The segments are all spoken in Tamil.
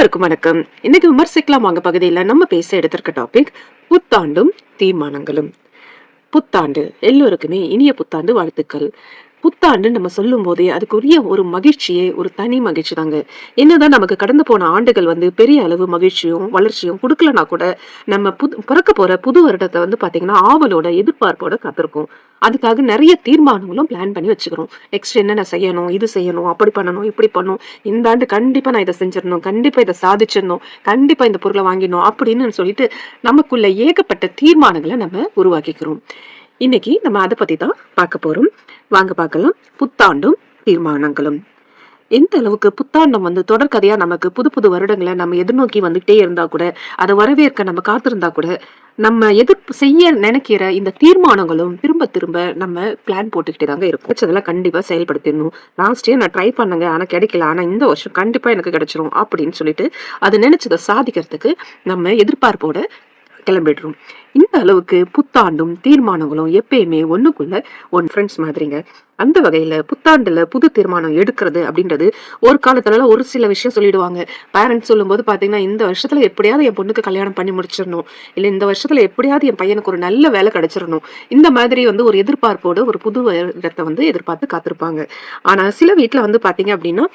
எல்லோருக்கும் வணக்கம். இன்னைக்கு விமர்சிக்கலாம் வாங்க பகுதியில் நம்ம பேச எடுத்திருக்க டாபிக் புத்தாண்டும் தீர்மானங்களும். புத்தாண்டு எல்லோருக்குமே இனிய புத்தாண்டு வாழ்த்துக்கள். புத்தாண்டு நம்ம சொல்லும் போதே அதுக்குரிய ஒரு மகிழ்ச்சியே ஒரு தனி மகிழ்ச்சி தாங்க. என்னதான் நமக்கு கடந்து போன ஆண்டுகள் வந்து பெரிய அளவு மகிழ்ச்சியும் வளர்ச்சியும் கொடுக்கலனா கூட நம்ம புது பிறக்க போற புது வருடத்தை வந்து பாத்தீங்கன்னா ஆவலோட எதிர்பார்ப்போட காத்திருக்கும். அதுக்காக நிறைய தீர்மானங்களும் பிளான் பண்ணி வச்சுக்கிறோம். நெக்ஸ்ட் என்னென்ன செய்யணும் இது செய்யணும் அப்படி பண்ணணும் இப்படி பண்ணணும். இந்த ஆண்டு கண்டிப்பா நான் இதை செஞ்சிடணும் கண்டிப்பா இதை சாதிச்சிடணும் கண்டிப்பா இந்த பொருளை வாங்கிடணும் அப்படின்னு சொல்லிட்டு நமக்குள்ள ஏகப்பட்ட தீர்மானங்களை நம்ம உருவாக்கிக்கிறோம். இன்னைக்கு நம்ம அதை பத்தி தான் பார்க்க போறோம். வாங்க பார்க்கலாம். புத்தாண்டும் தீர்மானங்களும். எந்த அளவுக்கு புத்தாண்டம் வந்து தொடர்கதையா நமக்கு புது புது வருடங்களை நம்ம எதிர்நோக்கி வந்துட்டே இருந்தா கூட அதை வரவேற்க நம்ம காத்திருந்தா கூட நம்ம எதிர்ப்பு செய்ய நினைக்கிற இந்த தீர்மானங்களும் திரும்ப திரும்ப நம்ம பிளான் போட்டுக்கிட்டே தாங்க இருக்கும். அதெல்லாம் கண்டிப்பா செயல்படுத்திடணும். லாஸ்ட் இயர் நான் ட்ரை பண்ணுங்க. ஆனா கிடைக்கல. ஆனா இந்த வருஷம் கண்டிப்பா எனக்கு கிடைச்சிரும் அப்படின்னு சொல்லிட்டு அது நினைச்சதை சாதிக்கிறதுக்கு நம்ம எதிர்பார்ப்போட கிளம்பிடுறோம். இந்த அளவுக்கு புத்தாண்டும் தீர்மானங்களும் எப்பயுமே ஒண்ணுக்குள்ள ஒன் ஃப்ரெண்ட்ஸ் மாதிரிங்க. அந்த வகையில புத்தாண்டுல புது தீர்மானம் எடுக்கிறது அப்படின்றது ஒரு காலத்துல ஒரு சில விஷயம் சொல்லிடுவாங்க. பேரண்ட்ஸ் சொல்லும்போது பாத்தீங்கன்னா இந்த வருஷத்துல எப்படியாவது என் பொண்ணுக்கு கல்யாணம் பண்ணி முடிச்சிடணும். இல்ல இந்த வருஷத்துல எப்படியாவது என் பையனுக்கு ஒரு நல்ல வேலை கிடைச்சிடணும். இந்த மாதிரி வந்து ஒரு எதிர்பார்ப்போட ஒரு புது இடத்தை வந்து எதிர்பார்த்து காத்திருப்பாங்க. ஆனா சில வீட்டுல வந்து பாத்தீங்க அப்படின்னா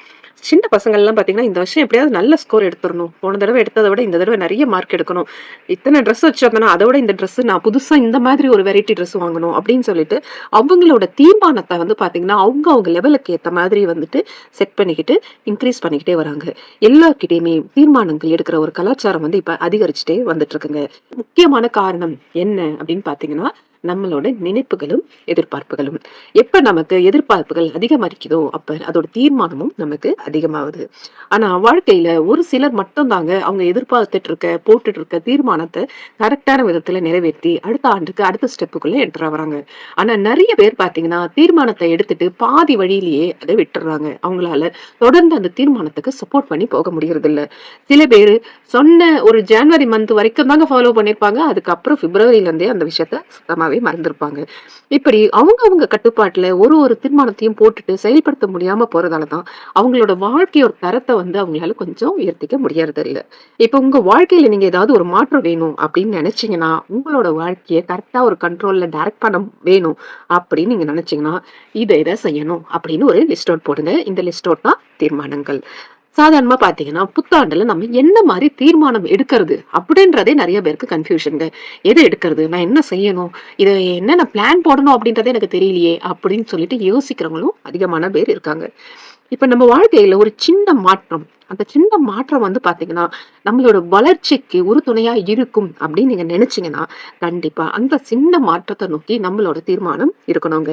சின்ன பசங்கள்லாம் பார்த்தீங்கன்னா இந்த வருஷம் எப்படியாவது நல்ல ஸ்கோர் எடுத்துடணும். போன தடவை எடுத்ததை விட இந்த தடவை நிறைய மார்க் எடுக்கணும். இத்தனை ட்ரெஸ் வச்சிருந்தேன்னா அதை விட இந்த ட்ரெஸ் நான் புதுசாக இந்த மாதிரி ஒரு வெரைட்டி ட்ரெஸ் வாங்கணும் அப்படின்னு சொல்லிட்டு அவங்களோட தீர்மானத்தை வந்து பாத்தீங்கன்னா அவங்க அவங்க லெவலுக்கு ஏத்த மாதிரி வந்துட்டு செட் பண்ணிக்கிட்டு இன்க்ரீஸ் பண்ணிக்கிட்டே வராங்க. எல்லாருக்கிட்டையுமே தீர்மானங்கள் எடுக்கிற ஒரு கலாச்சாரம் வந்து இப்ப அதிகரிச்சுட்டே வந்துட்டு இருக்குங்க. முக்கியமான காரணம் என்ன அப்படின்னு பாத்தீங்கன்னா நம்மளோட நினைப்புகளும் எதிர்பார்ப்புகளும். எப்ப நமக்கு எதிர்பார்ப்புகள் அதிகமாரிக்குதோ அப்ப அதோட தீர்மானமும் நமக்கு அதிகமாகுது. ஆனா வாழ்க்கையில ஒரு சிலர் மட்டும் தாங்க அவங்க எதிர்பார்த்துட்டு இருக்க போட்டுட்டு இருக்க தீர்மானத்தை கரெக்டான விதத்துல நிறைவேற்றி அடுத்த ஆண்டுக்கு அடுத்த ஸ்டெப்புக்குள்ள என்டர் வராங்க. ஆனா நிறைய பேர் பாத்தீங்கன்னா தீர்மானத்தை எடுத்துட்டு பாதி வழியிலேயே அதை விட்டுறாங்க. அவங்களால தொடர்ந்து அந்த தீர்மானத்துக்கு சப்போர்ட் பண்ணி போக முடியறது இல்ல சில பேர் சொன்ன ஒரு ஜனவரி மந்த் வரைக்கும் தாங்க ஃபாலோ பண்ணிருப்பாங்க. அதுக்கப்புறம் பிப்ரவரியில இருந்தே அந்த விஷயத்த சுத்தமாவே மறந்துருப்பாங்க. இப்படி அவங்க அவங்க கட்டுப்பாட்டுல ஒரு ஒரு தீர்மானத்தையும் போட்டுட்டு செயல்படுத்த முடியாம போறதாலதான் அவங்களோட வாழ்க்கையோட தரத்தை வந்து அவங்களால கொஞ்சம் உயர்த்திக்க முடியறது இல்ல இப்ப உங்க வாழ்க்கையில நீங்க ஏதாவது ஒரு மாற்றம் வேணும் அப்படின்னு நினைச்சீங்கன்னா உங்களோட வாழ்க்கையை கரெக்டா ஒரு கண்ட்ரோல்ல டைரக்ட் பண்ண வேணும் அப்படின்னு நீங்க நினைச்சீங்கன்னா இதை இதை செய்யணும் அப்படின்னு ஒரு லிஸ்ட் அவுட் போடுங்க. இந்த லிஸ்ட் அவுட் தான் தீர்மானங்கள். சாதாரணமா பாத்தீங்கன்னா புத்தாண்டுல நம்ம என்ன மாதிரி தீர்மானம் எடுக்கிறது அப்படின்றதே நிறைய பேருக்கு கன்ஃபியூஷனுங்க எதை எடுக்கிறது? நான் என்ன செய்யணும்? இதை என்னென்ன பிளான் போடணும் அப்படின்றதே எனக்கு தெரியலையே அப்படின்னு சொல்லிட்டு யோசிக்கிறவங்களும் அதிகமான பேர் இருக்காங்க. இப்ப நம்ம வாழ்க்கையில ஒரு சின்ன மாற்றம் அந்த சின்ன மாற்றம் வந்து பாத்தீங்கன்னா நம்மளோட வளர்ச்சிக்கு ஒரு துணையா இருக்கும் அப்படின்னு நீங்க நினைச்சீங்கன்னா கண்டிப்பா அந்த சின்ன மாற்றத்தை நோக்கி நம்மளோட தீர்மானம் இருக்கணுங்க.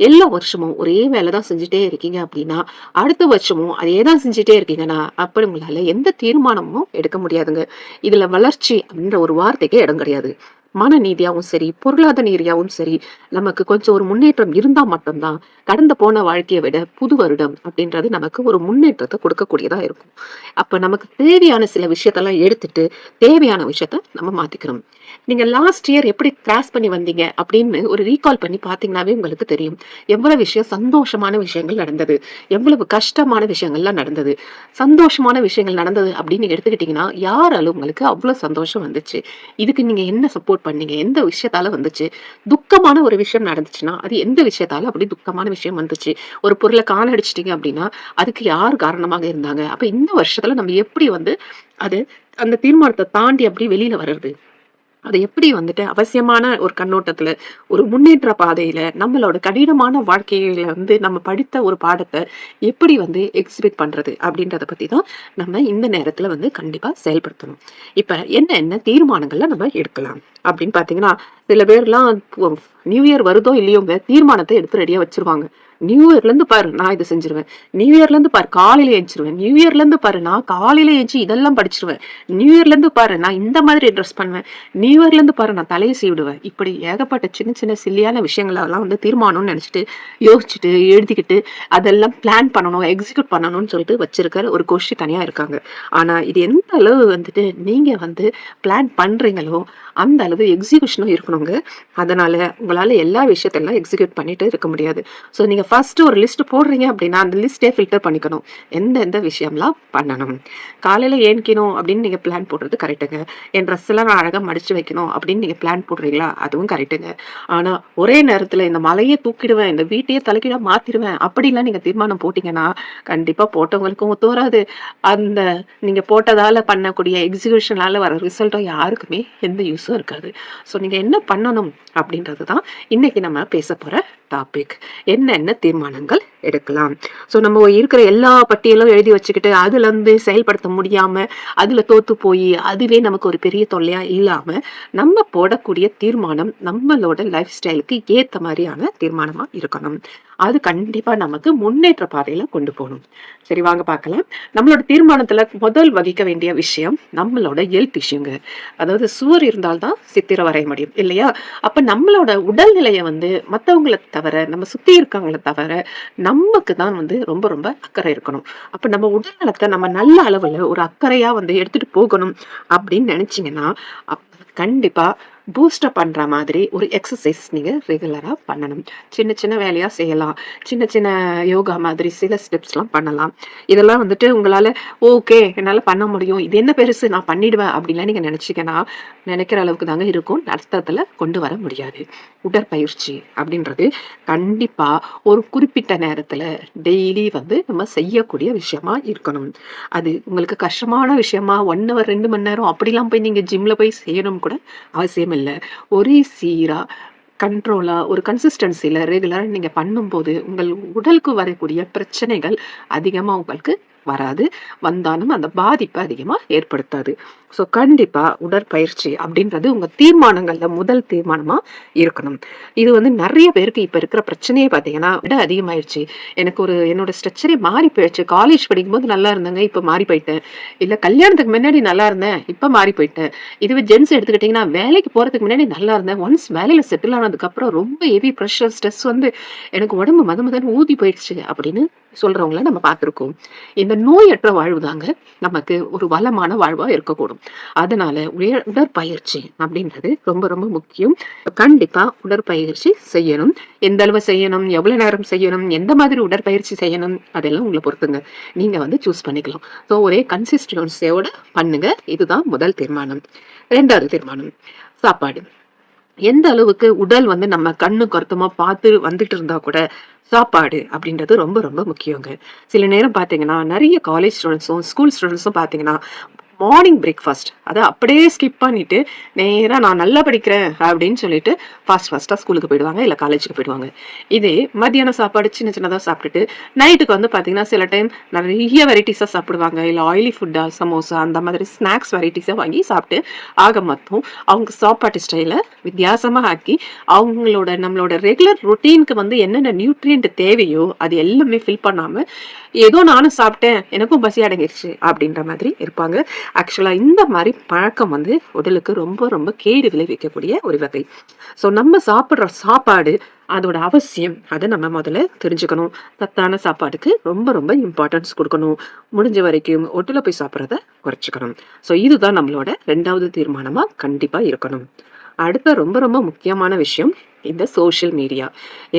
எல்லா வருஷமும் ஒரே வேலை தான் செஞ்சுட்டே இருக்கீங்க அப்படின்னா அடுத்த வருஷமும் அதே தான் செஞ்சுட்டே இருக்கீங்கன்னா அப்படி உங்களால எந்த தீர்மானமும் எடுக்க முடியாதுங்க. இதுல வளர்ச்சி அப்படின்ற ஒரு வார்த்தைக்கு இடம் கிடையாது. மன நீதியாகவும் சரி பொருளாதார ரீதியாகவும் சரி நமக்கு கொஞ்சம் ஒரு முன்னேற்றம் இருந்தா மட்டும்தான் கடந்து போன வாழ்க்கையை விட புது வருடம் அப்படின்றது நமக்கு ஒரு முன்னேற்றத்தை கொடுக்கக்கூடியதா இருக்கும். அப்ப நமக்கு தேவையான சில விஷயத்தெல்லாம் எடுத்துட்டு தேவையான விஷயத்த நம்ம மாத்திக்கிறோம் நீங்க லாஸ்ட் இயர் எப்படி கிராஸ் பண்ணி வந்தீங்க அப்படின்னு ஒரு ரீகால் பண்ணி பாத்தீங்கன்னாவே உங்களுக்கு தெரியும். எவ்வளவு விஷயம் சந்தோஷமான விஷயங்கள் நடந்தது. எவ்வளவு கஷ்டமான விஷயங்கள்லாம் நடந்தது. சந்தோஷமான விஷயங்கள் நடந்தது அப்படின்னு எடுத்துக்கிட்டீங்கன்னா யாராலும் உங்களுக்கு அவ்வளவு சந்தோஷம் வந்துச்சு. இதுக்கு நீங்க என்ன சப்போர்ட் பண்ணீங்க? எந்த விஷயத்தால வந்துச்சு? துக்கமான ஒரு விஷயம் நடந்துச்சுன்னா அது எந்த விஷயத்தால அப்படி துக்கமான விஷயம் வந்துச்சு? ஒரு பொருளை காண அடிச்சிட்டீங்க அப்படின்னா அதுக்கு யார் காரணமாக இருந்தாங்க? அப்ப இந்த வருஷத்துல நம்ம எப்படி வந்து அது அந்த தீர்மானத்தை தாண்டி அப்படி வெளியில வர்றது? அது எப்படி வந்துட்டு அவசியமான ஒரு கண்ணோட்டத்துல ஒரு முன்னேற்ற பாதையில நம்மளோட கடினமான வாழ்க்கையில வந்து நம்ம படித்த ஒரு பாடத்தை எப்படி வந்து எக்ஸிபிட் பண்றது அப்படின்றத பத்தி தான் நம்ம இந்த நேரத்துல வந்து கண்டிப்பா செயல்படுத்தணும். இப்ப என்ன என்ன தீர்மானங்கள்ல நம்ம எடுக்கலாம்? அப்படின்னு பாத்தீங்கன்னா சில பேர்லாம் நியூ இயர் வருதோ இல்லையோங்க? தீர்மானத்தை எடுத்து ரெடியா வச்சிருவாங்க. நியூ இயர்லேருந்து பாரு நான் இதை செஞ்சிருவேன். நியூ இயர்லேருந்து பாரு காலையில் எழுச்சிருவேன் நியூ இயர்லேருந்து பாரு நான் காலையில் எழுச்சி இதெல்லாம் படிச்சிருவேன். நியூ இயர்லேருந்து பாரு நான் இந்த மாதிரி ட்ரெஸ் பண்ணுவேன். நியூ இயர்லேருந்து பாரு நான் தலையை செய்விடுவேன் இப்படி ஏகப்பட்ட சின்ன சின்ன சில்லியான விஷயங்களெல்லாம் வந்து தீர்மானம்னு நினச்சிட்டு யோசிச்சுட்டு எழுதிக்கிட்டு அதெல்லாம் பிளான் பண்ணணும் எக்ஸிக்யூட் பண்ணணும்னு சொல்லிட்டு வச்சிருக்கிற ஒரு கோஷ்டி தனியாக இருக்காங்க. ஆனால் இது எந்த அளவு வந்துட்டு நீங்கள் வந்து பிளான் பண்ணுறீங்களோ அந்த அளவு எக்ஸிகியூஷனும் இருக்கணுங்க. அதனால் உங்களால் எல்லா விஷயத்தெல்லாம் எக்ஸிக்யூட் பண்ணிட்டு இருக்க முடியாது. ஸோ நீங்கள் ஃபர்ஸ்ட் ஒரு லிஸ்ட் போடுறீங்க அப்படின்னா அந்த லிஸ்ட்டே ஃபில்டர் பண்ணிக்கணும். எந்த எந்த விஷயம்லாம் பண்ணணும். காலையில் ஏன்க்கணும் அப்படின்னு நீங்கள் பிளான் போடுறது கரெக்டுங்க என் ட்ரெஸ் எல்லாம் நான் அழகாக மடித்து வைக்கணும் அப்படின்னு நீங்கள் பிளான் போடுறீங்களா? அதுவும் கரெக்டுங்க ஆனால் ஒரே நேரத்தில் இந்த மலையை தூக்கிடுவேன் இந்த வீட்டையே தலைக்கீழா மாற்றிடுவேன் அப்படிலாம் நீங்கள் தீர்மானம் போட்டிங்கன்னா கண்டிப்பாக போட்டவங்களுக்கும் ஒத்து வராது அந்த நீங்கள் போட்டதால் பண்ணக்கூடிய எக்ஸிகியூஷனால வர ரிசல்ட்டும் யாருக்குமே எந்த யூஸும் இருக்காது. ஸோ நீங்கள் என்ன பண்ணணும் அப்படின்றது தான் இன்றைக்கி நம்ம பேச போகிற டாபிக் என்னென்ன தீர்மானங்கள் எடுக்கலாம். ஸோ நம்ம இருக்கிற எல்லா பட்டியலும் எழுதி வச்சுக்கிட்டு அதுல இருந்து செயல்படுத்த முடியாம அதுல தோத்து போய் அதுவே நமக்கு ஒரு பெரிய தொல்லையா இல்லாம நம்ம போடக்கூடிய தீர்மானம் நம்மளோட லைஃப் ஸ்டைலுக்கு ஏத்த மாதிரியான தீர்மானமா இருக்கணும். அது கண்டிப்பா நமக்கு முன்னேற்ற பாதையில கொண்டு போகணும். சரி வாங்க பார்க்கலாம். நம்மளோட தீர்மானத்துல முதல் வகிக்க வேண்டிய விஷயம் நம்மளோட ஹெல்த் இஷ்யூங்க அதாவது சுவர் இருந்தால்தான் சித்திரம் வரைய முடியும் இல்லையா? அப்ப நம்மளோட உடல்நிலையை வந்து மத்தவங்களை தவிர நம்ம சுத்தி இருக்கவங்களை தவிர நமக்கு தான் வந்து ரொம்ப ரொம்ப அக்கறை இருக்கணும். அப்ப நம்ம உடல் நலத்தை நம்ம நல்ல அளவுல ஒரு அக்கறையா வந்து எடுத்துட்டு போகணும் அப்படின்னு நினைச்சீங்கன்னா அப்ப கண்டிப்பா பூஸ்டப் பண்ணுற மாதிரி ஒரு எக்ஸசைஸ் நீங்கள் ரெகுலராக பண்ணணும். சின்ன சின்ன வேலையாக செய்யலாம். சின்ன சின்ன யோகா மாதிரி சில ஸ்டெப்ஸ்லாம் பண்ணலாம். இதெல்லாம் வந்துட்டு உங்களால் ஓகே என்னால் பண்ண முடியும். இது என்ன பெருசு? நான் பண்ணிடுவேன். அப்படின்லாம் நீங்கள் நினைச்சீங்கன்னா நினைக்கிற அளவுக்கு தாங்க இருக்கும். அர்த்தத்துல கொண்டு வர முடியாது. உடற்பயிற்சி அப்படின்றது கண்டிப்பாக ஒரு குறிப்பிட்ட நேரத்தில் டெய்லி வந்து நம்ம செய்யக்கூடிய விஷயமா இருக்கணும். அது உங்களுக்கு கஷ்டமான விஷயமா ஒன் ஹவர் ரெண்டு மணி நேரம் அப்படிலாம் போய் நீங்கள் ஜிம்மில் போய் செய்யணும் கூட அவசியம் இல்லை ஒரே சீரா கண்ட்ரோலா ஒரு கன்சிஸ்டன்சியில் ரெகுலராக நீங்க பண்ணும்போது உங்கள் உடலுக்கு வரக்கூடிய பிரச்சனைகள் அதிகமா உங்களுக்கு வராது. வந்தாலும் அந்த பாதிப்பை அதிகமா ஏற்படுத்தாது. ஸோ கண்டிப்பா உடற்பயிற்சி அப்படின்றது உங்க தீர்மானங்கள்ல முதல் தீர்மானமா இருக்கணும். இது வந்து நிறைய பேருக்கு இப்ப இருக்கிற பிரச்சனையே பாத்தீங்கன்னா விட அதிகமாயிடுச்சு எனக்கு ஒரு என்னோட ஸ்ட்ரெச்சரே மாறி போயிடுச்சு. காலேஜ் படிக்கும்போது நல்லா இருந்தேங்க இப்ப மாறி போயிட்டேன். இல்ல கல்யாணத்துக்கு முன்னாடி நல்லா இருந்தேன் இப்போ மாறி போயிட்டேன். இதுவே ஜென்ஸ் எடுத்துக்கிட்டீங்கன்னா வேலைக்கு போறதுக்கு முன்னாடி நல்லா இருந்தேன். ஒன்ஸ் வேலையில் செட்டில் ஆனதுக்கு அப்புறம் ரொம்ப ஹெவி ப்ரெஷர் ஸ்ட்ரெஸ் வந்து எனக்கு உடம்பு மத மதன்னு ஊதி போயிடுச்சு அப்படின்னு சொல்றவங்கள நம்ம பார்த்துருக்கோம். இந்த நோயற்ற வாழ்வு தாங்க நமக்கு ஒரு வளமான வாழ்வா இருக்கக்கூடும். அதனால உடற்பயிற்சி அப்படின்றது ரொம்ப ரொம்ப முக்கியம். கண்டிப்பா உடற்பயிற்சி செய்யணும். எந்த அளவு செய்யணும் எவ்வளவு நேரம் செய்யணும் எந்த மாதிரி உடற்பயிற்சி செய்யணும் அதெல்லாம் உங்களை பொறுத்துங்க. நீங்க வந்து சூஸ் பண்ணிக்கலாம். ஸோ ஒரே கன்சிஸ்டன்சியோட பண்ணுங்க. இதுதான் முதல் தீர்மானம். ரெண்டாவது தீர்மானம் சாப்பாடு. எந்த அளவுக்கு உடல் வந்து நம்ம கண்ணு கருத்துமா பார்த்து வந்துட்டு இருந்தா கூட சாப்பாடு அப்படின்றது ரொம்ப ரொம்ப முக்கியங்க. சில நேரம் பார்த்தீங்கன்னா நிறைய காலேஜ் ஸ்டூடெண்ட்ஸும் ஸ்கூல் ஸ்டூடெண்ட்ஸும் பார்த்தீங்கன்னா மார்னிங் பிரேக்ஃபாஸ்ட் அதை அப்படியே ஸ்கிப் பண்ணிட்டு நேராக நான் நல்லா படிக்கிறேன் அப்படின்னு சொல்லிட்டு ஃபாஸ்ட் ஃபாஸ்ட்டாக ஸ்கூலுக்கு போயிடுவாங்க இல்லை காலேஜுக்கு போயிடுவாங்க. இதே மத்தியானம் சாப்பாடு சின்ன சின்னதாக சாப்பிட்டுட்டு நைட்டுக்கு வந்து பார்த்தீங்கன்னா சில டைம் நிறைய வெரைட்டிஸாக சாப்பிடுவாங்க. இல்லை ஆயிலி ஃபுட்டா சமோசா அந்த மாதிரி ஸ்நாக்ஸ் வெரைட்டிஸாக வாங்கி சாப்பிட்டு ஆக மொத்தம் அவங்க சாப்பாட்டு ஸ்டைலை வித்தியாசமாக ஆக்கி அவங்களோட நம்மளோட ரெகுலர் ரொட்டீனுக்கு வந்து என்னென்ன நியூட்ரியன்ட் தேவையோ அது எல்லாமே ஃபில் பண்ணாமல் ஏதோ நானும் சாப்பிட்டேன் எனக்கும் பசி அடங்கிருச்சு அப்படின்ற மாதிரி இருப்பாங்க. ஆக்சுவலாக இந்த மாதிரி பழக்கம் வந்து உடலுக்கு ரொம்ப ரொம்ப கேடு விளைவிக்கக்கூடிய ஒரு வகை. ஸோ நம்ம சாப்பிட்ற சாப்பாடு அதோட அவசியம் அதை நம்ம முதல்ல தெரிஞ்சுக்கணும். சத்தான சாப்பாடுக்கு ரொம்ப ரொம்ப இம்பார்ட்டன்ஸ் கொடுக்கணும். முடிஞ்ச வரைக்கும் ஒட்டில் போய் சாப்பிட்றத குறைச்சிக்கணும். ஸோ இதுதான் நம்மளோட ரெண்டாவது தீர்மானமாக கண்டிப்பாக இருக்கணும். அடுத்த ரொம்ப ரொம்ப முக்கியமான விஷயம் இந்த சோஷியல் மீடியா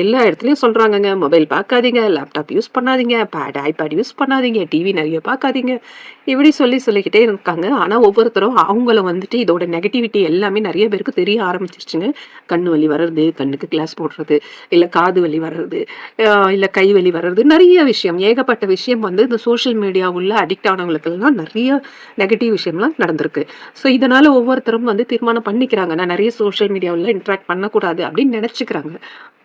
எல்லா இடத்துலையும் சொல்கிறாங்கங்க மொபைல் பார்க்காதீங்க லேப்டாப் யூஸ் பண்ணாதீங்க பேட் ஐபேட் யூஸ் பண்ணாதீங்க டிவி நிறைய பார்க்காதீங்க. இப்படி சொல்லி சொல்லிக்கிட்டே இருக்காங்க. ஆனால் ஒவ்வொருத்தரும் அவங்கள வந்துட்டு இதோட நெகட்டிவிட்டி எல்லாமே நிறைய பேருக்கு தெரிய ஆரம்பிச்சிருச்சுங்க. கண் வலி வர்றது கண்ணுக்கு கிளாஸ் போடுறது இல்லை காது வலி வர்றது இல்லை கை வலி வர்றது நிறைய விஷயம். ஏகப்பட்ட விஷயம் வந்து இந்த சோஷியல் மீடியா உள்ள அடிக்ட் ஆனவங்களுக்கெல்லாம் நிறைய நெகட்டிவ் விஷயம்லாம் நடந்திருக்கு. ஸோ இதனால் ஒவ்வொருத்தரும் வந்து தீர்மானம் பண்ணிக்கிறாங்க. நான் நிறைய சோஷியல் மீடியாவில் இன்ட்ராக்ட் பண்ணக்கூடாது அப்படின்னு நினச்சிக்கிறாங்க.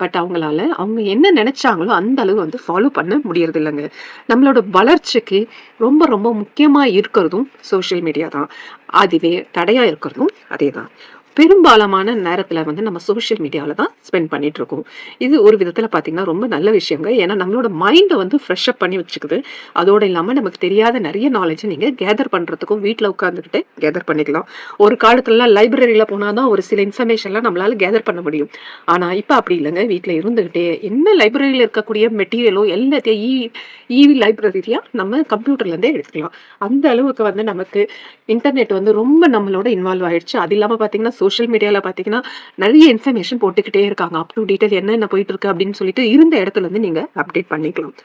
பட் அவங்களால அவங்க என்ன நினைச்சாங்களோ அந்த அளவு வந்து ஃபாலோ பண்ண முடியறது இல்லைங்க நம்மளோட வளர்ச்சிக்கு ரொம்ப ரொம்ப முக்கியமா இருக்கிறதும் சோஷியல் மீடியா தான். அதுவே தடையா இருக்கிறதும் அதே தான் பெரும்பாலான நேரத்துல வந்து நம்ம சோஷியல் மீடியாவில் தான் ஸ்பெண்ட் பண்ணிட்டு இருக்கோம். இது ஒரு விதத்துல பாத்தீங்கன்னா ரொம்ப நல்ல விஷயங்க. ஏன்னா நம்மளோட மைண்டை வந்து ஃப்ரெஷ் அப் பண்ணி வச்சுக்குது. அதோட இல்லாம நமக்கு தெரியாத நிறைய நாலேஜை நீங்க கேதர் பண்றதுக்கும் வீட்ல உட்காந்துக்கிட்டே கேதர் பண்ணிக்கலாம். ஒரு காலத்துலலாம் லைப்ரரியில போனாதான் ஒரு சில இன்ஃபர்மேஷன்லாம் நம்மளால கேதர் பண்ண முடியும். ஆனா இப்ப அப்படி இல்லைங்க. வீட்ல இருந்துகிட்டே என்ன லைப்ரரியில இருக்கக்கூடிய மெட்டீரியலோ எல்லாத்தையும் இ இவி லைப்ரரியாக நம்ம கம்ப்யூட்டர்ல இருந்தே எடுத்துக்கலாம். அந்த அளவுக்கு வந்து நமக்கு இன்டர்நெட் வந்து ரொம்ப நம்மளோட இன்வால்வ் ஆயிடுச்சு. அது இல்லாம பாத்தீங்கன்னா சோஷியல் மீடியால பார்த்தீங்கன்னா, நிறைய இன்ஃபர்மேஷன் போட்டுக்கிட்டே இருக்காங்க. அப் டு டீட்டெயில் என்னென்ன போயிட்டு இருக்கு அப்படின்னு சொல்லிட்டு இருந்த இடத்துல இருந்து நீங்க அப்டேட் பண்ணிக்கலாம்.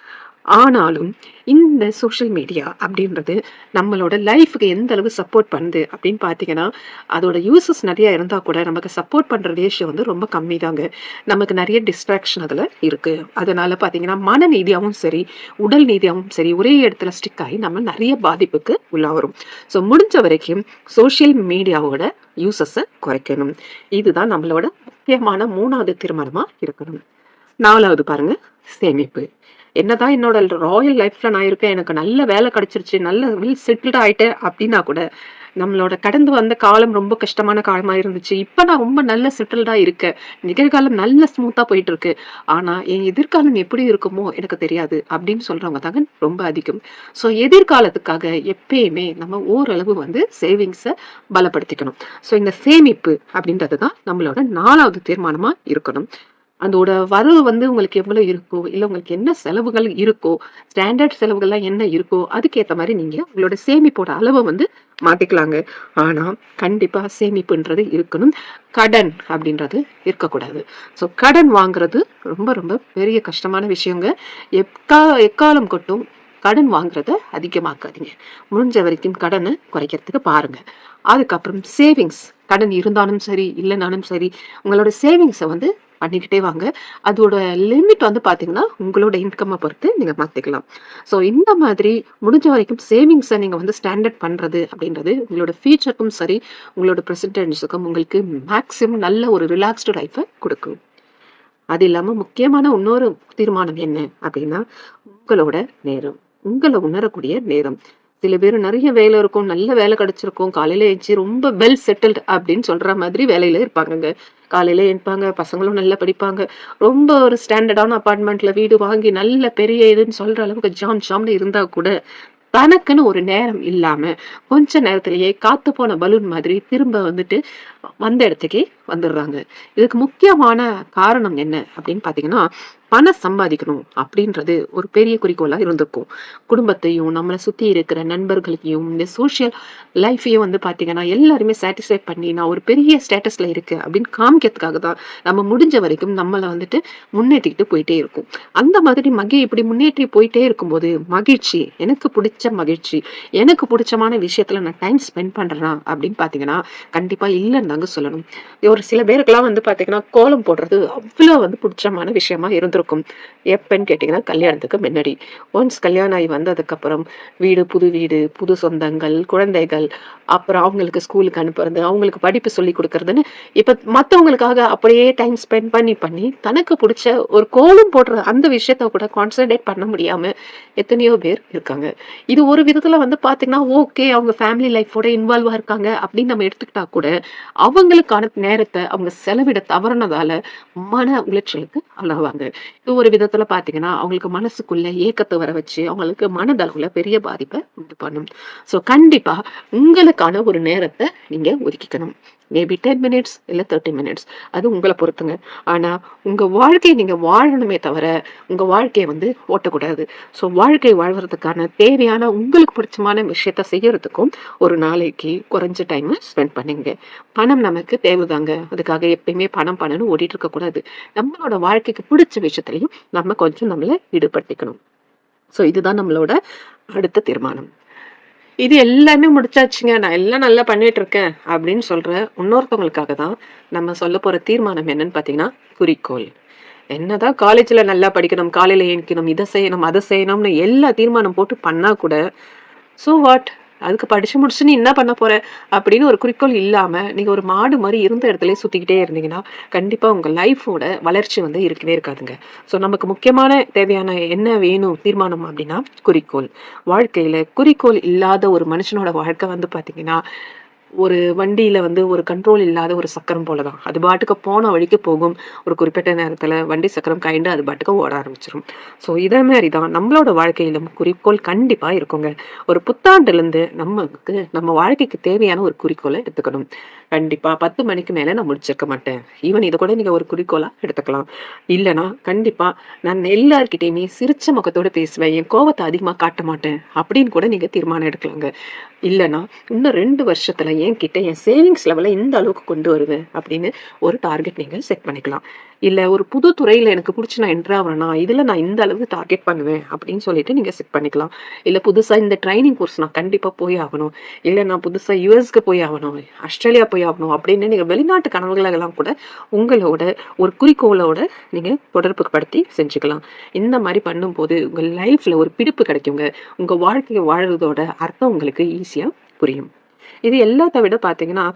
ஆனாலும் இந்த சோஷியல் மீடியா அப்படின்றது நம்மளோட லைஃப்‌க்கு எந்த அளவு சப்போர்ட் பண்ணுது அப்படின்னு பார்த்தீங்கன்னா, அதோட யூசஸ் நிறையா இருந்தா கூட நமக்கு சப்போர்ட் பண்ற ரேஷியோ வந்து ரொம்ப கம்மி தாங்க. நமக்கு நிறைய டிஸ்ட்ராக்ஷன் அதுல இருக்கு. அதனால பார்த்தீங்கன்னா, மன நீதியாகவும் சரி, உடல் நீதியாகவும் சரி, ஒரே இடத்துல ஸ்டிக் ஆகி நம்ம நிறைய பாதிப்புக்கு உள்ளாகுறோம். ஸோ முடிஞ்ச வரைக்கும் சோஷியல் மீடியாவோட யூசஸை குறைக்கணும். இதுதான் நம்மளோட முக்கியமான மூணாவது திருமணமாக இருக்கணும். நாலாவது பாருங்க, சேமிப்பு. என்னதான் என்னோட ராயல் லைஃப்ல நான் இருக்கேன். எனக்கு நல்ல வேலை கிடைச்சிருச்சு. நல்ல வெல் செட்டில்ட் ஆயிட்டேன் அப்படின்னா கூட, நம்மளோட கடந்து வந்த காலம் ரொம்ப கஷ்டமான காலமா இருந்துச்சு. இப்ப நான் ரொம்ப நல்ல செட்டில்டா இருக்கேன். நிகழ்காலம் நல்ல ஸ்மூத்தா போயிட்டு இருக்கு. ஆனா, என் எதிர்காலம் எப்படி இருக்குமோ எனக்கு தெரியாது அப்படின்னு சொல்றவங்க தாங்க ரொம்ப அதிகம். ஸோ எதிர்காலத்துக்காக எப்பயுமே நம்ம ஓரளவு வந்து சேவிங்ஸை பலப்படுத்திக்கணும். ஸோ இந்த சேமிப்பு அப்படின்றது தான் நம்மளோட நாலாவது தீர்மானமா இருக்கணும். அதோட வரவு வந்து உங்களுக்கு எவ்வளோ இருக்கோ, இல்லை உங்களுக்கு என்ன செலவுகள் இருக்கோ, ஸ்டாண்டர்ட் செலவுகள்லாம் என்ன இருக்கோ, அதுக்கேற்ற மாதிரி நீங்கள் உங்களோட சேமிப்போட அளவை வந்து மாற்றிக்கலாங்க ஆனால் கண்டிப்பாக சேமிப்புன்றது இருக்கணும். கடன் அப்படின்றது இருக்கக்கூடாது. ஸோ கடன் வாங்குறது ரொம்ப ரொம்ப பெரிய கஷ்டமான விஷயங்க. எக்கா எக்காலம் கொட்டும் கடன் வாங்குறத அதிகமாக்காதீங்க. முடிஞ்ச வரைக்கும் கடனை குறைக்கிறதுக்கு பாருங்க. அதுக்கப்புறம் சேவிங்ஸ் கடன் இருந்தாலும் சரி, இல்லைனாலும் சரி, உங்களோட சேவிங்ஸை வந்து பண்ணிக்கிட்டே வாங்க. அதோட லிமிட் வந்து பார்த்தீங்கன்னா, உங்களோட இன்கம்ம பொறுத்து நீங்க மாத்திக்கலாம். ஸோ இந்த மாதிரி முடிஞ்ச வரைக்கும் சேவிங்ஸ நீங்க வந்து ஸ்டாண்டர்ட் பண்றது அப்படின்றது உங்களோட ஃபியூச்சருக்கும் சரி, உங்களோட பிரசன்ட் உங்களுக்கு மேக்ஸிமம் நல்ல ஒரு ரிலாக்ஸ்டு லைஃப்பை கொடுக்கும் அது இல்லாம முக்கியமான இன்னொரு தீர்மானம் என்ன அப்படின்னா, உங்களோட நேரம். உங்கள உணரக்கூடிய நேரம். சில பேர் நிறைய வேலை இருக்கும். நல்ல வேலை கிடைச்சிருக்கும். காலையில எந்திச்சு ரொம்ப வெல் செட்டில்டு அப்படின்னு சொல்ற மாதிரி வேலையில இருப்பாங்கங்க. காலையில எழுப்பாங்க பசங்களும் நல்லா படிப்பாங்க. ரொம்ப ஒரு ஸ்டாண்டர்டான அப்பார்ட்மெண்ட்ல வீடு வாங்கி நல்ல பெரிய இதுன்னு சொல்ற அளவுக்கு ஜாம் ஜாம்னு இருந்தா கூட, தனக்குன்னு ஒரு நேரம் இல்லாம, கொஞ்ச நேரத்திலேயே காத்து போன பலூன் மாதிரி திரும்ப வந்துட்டு வந்த இடத்துக்கே வந்துடுறாங்க. இதுக்கு முக்கியமான காரணம் என்ன அப்படின்னு பார்த்தீங்கன்னா, பணம் சம்பாதிக்கணும் அப்படின்றது ஒரு பெரிய குறிக்கோளா இருந்திருக்கும். குடும்பத்தையும், நம்மளை சுத்தி இருக்கிற நண்பர்களையும், இந்த சோஷியல் லைஃப்பையும் வந்து பார்த்தீங்கன்னா, எல்லாருமே சாட்டிஸ்ஃபை பண்ணி நான் ஒரு பெரிய ஸ்டேட்டஸ்ல இருக்கேன் அப்படின்னு காமிக்கிறதுக்காக தான், நம்ம முடிஞ்ச வரைக்கும் நம்மளை வந்துட்டு முன்னேற்றிக்கிட்டு போயிட்டே இருக்கும் அந்த மாதிரி மகி இப்படி முன்னேற்றி போயிட்டே இருக்கும்போது, மகிழ்ச்சி, எனக்கு புடிச்ச மகிழ்ச்சி, எனக்கு புடிச்சமான விஷயத்துல நான் டைம் ஸ்பெண்ட் பண்ணுறேன் அப்படின்னு பார்த்தீங்கன்னா, கண்டிப்பா இல்லைன்னா தாங்க சொல்லணும். ஒரு சில பேருக்கெல்லாம் வந்து பார்த்தீங்கன்னா, கோலம் போடுறது அவ்வளோ வந்து பிடிச்சமான விஷயமா இருந்திருக்கும். எப்பன்னு கேட்டிங்கன்னா கல்யாணத்துக்கு முன்னாடி. ஒன்ஸ் கல்யாணம் ஆகி வந்ததுக்கப்புறம், வீடு புது வீடு, புது சொந்தங்கள், குழந்தைகள், அப்புறம் அவங்களுக்கு ஸ்கூலுக்கு அனுப்புறது, அவங்களுக்கு படிப்பு சொல்லி கொடுக்கறதுன்னு இப்போ மற்றவங்களுக்காக அப்படியே டைம் ஸ்பெண்ட் பண்ணி பண்ணி, தனக்கு பிடிச்ச ஒரு கோலம் போடுற அந்த விஷயத்த கூட கான்சன்ட்ரேட் பண்ண முடியாமல் எத்தனையோ பேர் இருக்காங்க. இது ஒரு விதத்தில் வந்து பார்த்தீங்கன்னா, ஓகே அவங்க ஃபேமிலி லைஃபோட இன்வால்வாக இருக்காங்க அப்படின்னு நம்ம எடுத்துக்கிட்டா கூட, அவங்களுக்கான நேரத்தை அவங்க செலவிட தவறுனதால மன உளைச்சலுக்கு அளவாங்க இது ஒரு விதத்துல பாத்தீங்கன்னா அவங்களுக்கு மனசுக்குள்ள ஏக்கத்தை வர வச்சு, அவங்களுக்கு மனதளவுல பெரிய பாதிப்பை உண்டு பண்ணும். ஸோ கண்டிப்பா உங்களுக்கான ஒரு நேரத்தை நீங்க ஒதுக்கிக்கணும். மேபி 10 மினிட்ஸ் இல்லை தேர்ட்டி மினிட்ஸ். அது உங்களை பொறுத்துங்க. ஆனால் உங்கள் வாழ்க்கையை நீங்கள் வாழணுமே தவிர, உங்கள் வாழ்க்கையை வந்து ஓட்டக்கூடாது. ஸோ வாழ்க்கை வாழ்வதற்கான தேவையான உங்களுக்கு பிடிச்சமான விஷயத்த செய்யறதுக்கும், ஒரு நாளைக்கு குறைஞ்ச டைமை ஸ்பெண்ட் பண்ணுங்க. பணம் நமக்கு தேவைதாங்க. அதுக்காக எப்பயுமே பணம் பணம்னு ஓடிட்டு இருக்கக்கூடாது. நம்மளோட வாழ்க்கைக்கு பிடிச்ச விஷயத்துலையும் நம்ம கொஞ்சம் நம்மளை ஈடுபடுத்திக்கணும். ஸோ இதுதான் நம்மளோட அடுத்த தீர்மானம். இது எல்லாமே முடிச்சாச்சுங்க. நான் எல்லாம் நல்லா பண்ணிட்டு இருக்கேன் அப்படின்னு சொல்ற இன்னொருத்தவங்களுக்காக தான், நம்ம சொல்ல போற தீர்மானம் என்னன்னு பாத்தீங்கன்னா குறிக்கோள். என்னதான் காலேஜ்ல நல்லா படிக்கணும், காலையில ஏணிக்கணும் இதை செய்யணும், அதை செய்யணும்னு எல்லா தீர்மானம் போட்டு பண்ணா கூட, சோ வாட்? அதுக்கு படிச்சு முடிச்சு நீ என்ன பண்ண போற? அப்படின்னு ஒரு குறிக்கோள் இல்லாம, நீங்க ஒரு மாடு மாதிரி இருந்த இடத்துல சுத்திக்கிட்டே இருந்தீங்கன்னா, கண்டிப்பா உங்க லைஃப்போட வளர்ச்சி வந்து இருக்கவே இருக்காதுங்க. ஸோ நமக்கு முக்கியமான தேவையான என்ன வேணும் தீர்மானம் அப்படின்னா, குறிக்கோள். வாழ்க்கையில குறிக்கோள் இல்லாத ஒரு மனுஷனோட வாழ்க்கை வந்து பார்த்தீங்கன்னா, ஒரு வண்டியில் வந்து ஒரு கண்ட்ரோல் இல்லாத ஒரு சக்கரம் போல தான். அது பாட்டுக்கு போன வழிக்கு போகும். ஒரு குறிப்பிட்ட நேரத்தில் வண்டி சக்கரம் கைண்டு அது பாட்டுக்கு ஓட ஆரம்பிச்சிடும் ஸோ இதே மாதிரி தான் நம்மளோட வாழ்க்கையிலும் குறிக்கோள் கண்டிப்பாக இருக்குங்க. ஒரு புத்தாண்டுலேருந்து நமக்கு நம்ம வாழ்க்கைக்கு தேவையான ஒரு குறிக்கோளை எடுத்துக்கணும். கண்டிப்பாக பத்து மணிக்கு மேலே நான் முடிச்சிருக்க மாட்டேன். ஈவன் இதை கூட நீங்கள் ஒரு குறிக்கோளாக எடுத்துக்கலாம். இல்லைனா கண்டிப்பாக நான் எல்லார்கிட்டையுமே சிரிச்ச முகத்தோடு பேசுவேன். என் கோபத்தை அதிகமாக காட்ட மாட்டேன். அப்படின்னு கூட நீங்கள் தீர்மானம் எடுக்கலாங்க. இல்லைன்னா இன்னும் ரெண்டு வருஷத்துல என்கிட்ட என் சேவிங்ஸ் லெவலை இந்த அளவுக்கு கொண்டு வருவேன் அப்படின்னு ஒரு டார்கெட் நீங்கள் செட் பண்ணிக்கலாம். இல்லை ஒரு புது துறையில் எனக்கு பிடிச்சி நான் என்ட்ரு ஆகிறேன்னா இதில் நான் இந்த அளவுக்கு டார்கெட் பண்ணுவேன் அப்படின்னு சொல்லிட்டு நீங்கள் செட் பண்ணிக்கலாம். இல்லை புதுசாக இந்த ட்ரைனிங் கோர்ஸ் நான் கண்டிப்பாக போய் ஆகணும். இல்லை நான் புதுசாக யூஎஸ்க்கு போய் ஆகணும் ஆஸ்திரேலியா போய் ஆகணும் அப்படின்னு நீங்கள் வெளிநாட்டு கனவுகளெல்லாம் கூட உங்களோட ஒரு குறிக்கோளோட நீங்கள் தொடர்பு படுத்தி செஞ்சுக்கலாம். இந்த மாதிரி பண்ணும்போது உங்கள் லைஃப்பில் ஒரு பிடிப்பு கிடைக்குங்க. உங்கள் வாழ்க்கையை வாழ்கிறதோட அர்த்தம் உங்களுக்கு ஈஸியாக புரியும். இது எல்லாத்த விட பார்த்தீங்கன்னா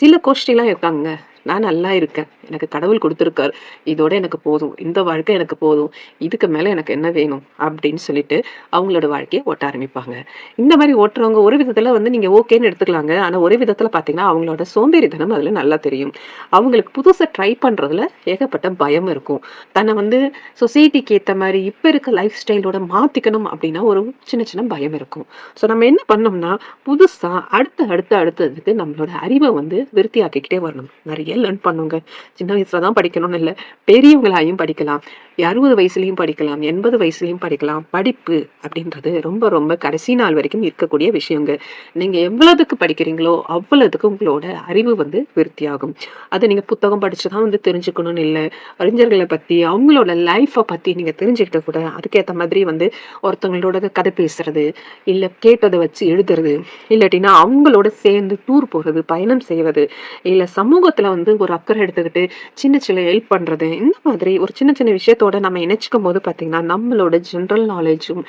சில கோஷ்டிலாம் இருக்காங்க. நான் நல்லா இருக்கேன். எனக்கு கடவுள் கொடுத்துருக்கார். இதோட எனக்கு போதும். இந்த வாழ்க்கை எனக்கு போதும். இதுக்கு மேலே எனக்கு என்ன வேணும்? அப்படின்னு சொல்லிட்டு அவங்களோட வாழ்க்கையை ஓட்ட ஆரம்பிப்பாங்க. இந்த மாதிரி ஓட்டுறவங்க ஒரு விதத்தில் வந்து நீங்கள் ஓகேன்னு எடுத்துக்கலாங்க. ஆனால் ஒரு விதத்தில் பார்த்தீங்கன்னா அவங்களோட சோம்பேறித்தனம் அதில் நல்லா தெரியும். அவங்களுக்கு புதுசாக ட்ரை பண்ணுறதுல ஏகப்பட்ட பயம் இருக்கும். தன்னை வந்து சொசைட்டிக்கு ஏற்ற மாதிரி இப்போ இருக்க லைஃப் ஸ்டைலோட மாற்றிக்கணும் அப்படின்னா ஒரு சின்ன சின்ன பயம் இருக்கும். ஸோ நம்ம என்ன பண்ணோம்னா புதுசாக அடுத்த அடுத்த அடுத்ததுக்கு நம்மளோட அறிவை வந்து விருத்தி ஆக்கிக்கிட்டே வரணும். நிறைய லேர்ன் பண்ணுங்க. சின்ன வயசுல தான் படிக்கணும்னு இல்லை. பெரியவங்களாயும் படிக்கலாம். அறுபது வயசுலயும் படிக்கலாம். எண்பது வயசுலயும் படிக்கலாம். படிப்பு அப்படின்றது ரொம்ப ரொம்ப கடைசி நாள் வரைக்கும் இருக்கக்கூடிய விஷயங்க. நீங்க எவ்வளவுக்கு படிக்கிறீங்களோ அவ்வளவுக்கு உங்களோட அறிவு வந்து விருத்தியாகும். அதை நீங்க புத்தகம் படிச்சுதான் வந்து தெரிஞ்சுக்கணும்னு இல்லை. அறிஞர்களை பத்தி அவங்களோட லைஃப்பை பத்தி நீங்க தெரிஞ்சுக்கிட்ட கூட அதுக்கேற்ற மாதிரி வந்து ஒருத்தவங்களோட கதை பேசுறது இல்லை கேட்டதை வச்சு எழுதுறது இல்லாட்டினா அவங்களோட சேர்ந்து டூர் போறது பயணம் செய்வது இல்லை சமூகத்துல வந்து ஒரு அக்கறை எடுத்துக்கிட்டு சின்ன சின்ன ஹெல்ப் பண்றது இந்த மாதிரி ஒரு சின்ன சின்ன விஷயத்தோட நம்ம இணைச்சிக்கும் போது பார்த்திங்கன்னா நம்மளோட ஜென்ரல் நாலேஜும்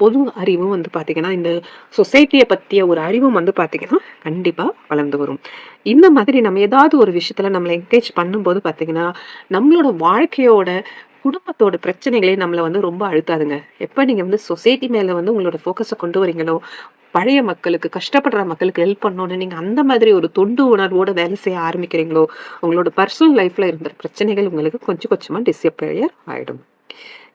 பொது அறிவும் வந்து பார்த்திங்கன்னா இந்த சொசைட்டியை பற்றிய ஒரு அறிவும் வந்து பார்த்திங்கன்னா கண்டிப்பாக வளர்ந்து வரும். இந்த மாதிரி நம்ம ஏதாவது ஒரு விஷயத்துல நம்மளை என்கரேஜ் பண்ணும்போது பார்த்திங்கன்னா நம்மளோட வாழ்க்கையோட குடும்பத்தோட பிரச்சனைகளே நம்மளை வந்து ரொம்ப அழுத்தாதுங்க. எப்போ நீங்கள் வந்து சொசைட்டி மேலே வந்து உங்களோட ஃபோக்கஸை கொண்டு வரீங்களோ பழைய மக்களுக்கு கஷ்டப்படுற மக்களுக்கு ஹெல்ப் பண்ணணும்னு நீங்கள் அந்த மாதிரி ஒரு தொண்டு உணர்வோட வேலை செய்ய ஆரம்பிக்கிறீங்களோ உங்களோட பர்சனல் லைஃப்பில் இருந்த பிரச்சனைகள் உங்களுக்கு கொஞ்சம் கொஞ்சமாக டிஸப்பியர் ஆகிடும்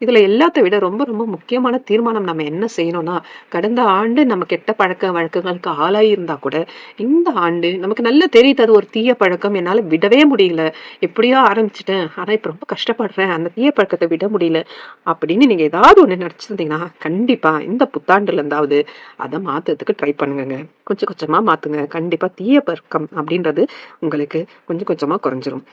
இதுல எல்லாத்த விட ரொம்ப ரொம்ப முக்கியமான தீர்மானம் நம்ம என்ன செய்யணும்னா கடந்த ஆண்டு நம்ம கெட்ட பழக்க வழக்கங்களுக்கு ஆளாயிருந்தா கூட இந்த ஆண்டு நமக்கு நல்லா தெரியுது அது ஒரு தீய பழக்கம் என்னால விடவே முடியல. எப்படியோ ஆரம்பிச்சிட்டேன். ஆனா இப்போ ரொம்ப கஷ்டப்படுறேன். அந்த தீய பழக்கத்தை விட முடியல. அப்படின்னு நீங்க ஏதாவது ஒண்ணு நினைச்சிருந்தீங்கன்னா கண்டிப்பா இந்த புத்தாண்டுல இருந்தாவது அதை மாத்துறதுக்கு ட்ரை பண்ணுங்க கொஞ்சம் கொஞ்சமா மாத்துங்க. கண்டிப்பா தீய பழக்கம் அப்படின்றது உங்களுக்கு கொஞ்சம் கொஞ்சமா குறைஞ்சிரும்.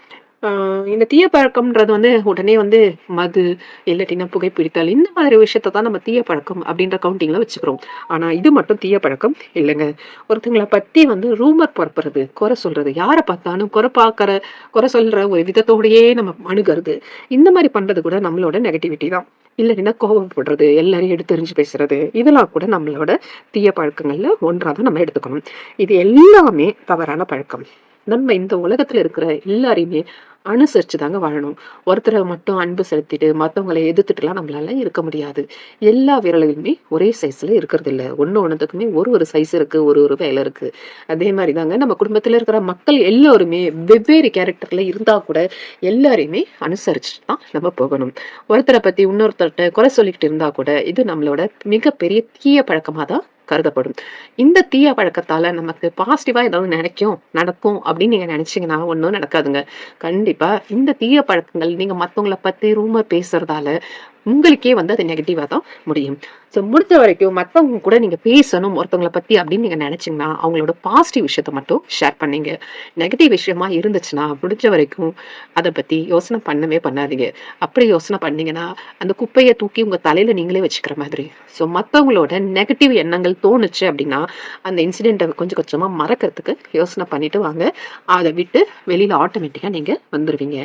இந்த தீய பழக்கம்ன்றது வந்து உடனே வந்து மது இல்லாட்டினா புகைப்பிடித்தல் இந்த மாதிரி விஷயத்த தான் நம்ம தீய பழக்கம் அப்படின்ற கவுண்டிங்கில் வச்சுக்கிறோம். ஆனால் இது மட்டும் தீய பழக்கம் இல்லைங்க. ஒருத்தங்களை பற்றி வந்து ரூமர் பரப்புறது குறை சொல்கிறது யாரை பார்த்தாலும் குறை பார்க்குற குறை சொல்கிற ஒரு விதத்தோடயே நம்ம அணுகிறது இந்த மாதிரி பண்ணுறது கூட நம்மளோட நெகட்டிவிட்டி தான். இல்லைன்னா கோபப்படுறது எல்லாரையும் எடுத்தறிஞ்சு பேசுறது இதெல்லாம் கூட நம்மளோட தீய பழக்கங்களில் ஒன்றாக தான் நம்ம எடுத்துக்கணும். இது எல்லாமே தவறான பழக்கம். நம்ம இந்த உலகத்தில் இருக்கிற எல்லாரையுமே அனுசரித்து தாங்க வாழணும். ஒருத்தரை மட்டும் அன்பு செலுத்திட்டு மற்றவங்களை எதிர்த்துட்டுலாம் நம்மளால இருக்க முடியாது. எல்லா விரலையுமே ஒரே சைஸில் இருக்கிறது இல்லை ஒன்று ஒன்றுத்துக்குமே ஒரு ஒரு சைஸ் இருக்குது ஒரு ஒரு வேலை இருக்குது அதே மாதிரி தாங்க நம்ம குடும்பத்தில் இருக்கிற மக்கள் எல்லோருமே வெவ்வேறு கேரக்டரில் இருந்தால் கூட எல்லாரையுமே அனுசரிச்சுட்டு தான் நம்ம போகணும். ஒருத்தரை பற்றி இன்னொருத்தர்கிட்ட குறை சொல்லிக்கிட்டு இருந்தால் கூட இது நம்மளோட மிகப்பெரிய தீய பழக்கமாக தான் கருதப்படும். இந்த தீய பழக்கத்தால நமக்கு பாசிட்டிவாக ஏதாவது நினைக்கும் நடக்கும் அப்படின்னு நீங்க நினைச்சீங்கன்னா ஒன்றும் நடக்காதுங்க. கண்டிப்பா இந்த தீய பழக்கங்கள் நீங்க மத்தவங்கள பத்தி ரூமர் பேசுறதால உங்களுக்கே வந்து அது நெகட்டிவாக தான் முடியும். ஸோ முடிஞ்ச வரைக்கும் மற்றவங்க கூட நீங்க பேசணும் ஒருத்தவங்கள பத்தி அப்படின்னு நீங்க நினச்சிங்கன்னா அவங்களோட பாசிட்டிவ் விஷயத்த மட்டும் ஷேர் பண்ணீங்க. நெகட்டிவ் விஷயமா இருந்துச்சுன்னா முடிஞ்ச வரைக்கும் அதை பத்தி யோசனை பண்ணவே பண்ணாதீங்க. அப்படி யோசனை பண்ணீங்கன்னா அந்த குப்பையை தூக்கி உங்க தலையில நீங்களே வச்சுக்கிற மாதிரி. ஸோ மற்றவங்களோட நெகட்டிவ் எண்ணங்கள் தோணுச்சு அப்படின்னா அந்த இன்சிடெண்ட்டை கொஞ்சம் கொஞ்சமா மறக்கிறதுக்கு யோசனை பண்ணிட்டு வாங்க. அதை விட்டு வெளியில ஆட்டோமேட்டிக்காக நீங்கள் வந்துருவீங்க.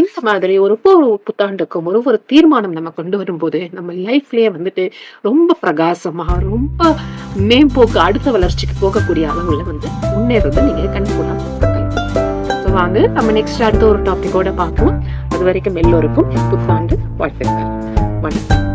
இந்த மாதிரி ஒரு ஒவ்வொரு புத்தாண்டுக்கும் ஒரு ஒரு தீர்மானம் நமக்கு கொண்டு வரும்போது நம்ம லைஃப்லயே வந்துட்டு ரொம்ப பிரகாசமாக ரொம்ப மேம்போக்கு அடுத்த வளர்ச்சிக்கு போகக்கூடிய அளவுல வந்து முன்னேறதை நீங்க கண்டுகொள்ளலாம் ஸோ வாங்க நம்ம நெக்ஸ்ட் அடுத்த ஒரு டாப்பிக்கோட பார்ப்போம். அது வரைக்கும் எல்லோருக்கும் புத்தாண்டு வாழ்த்துக்கள். வணக்கம்.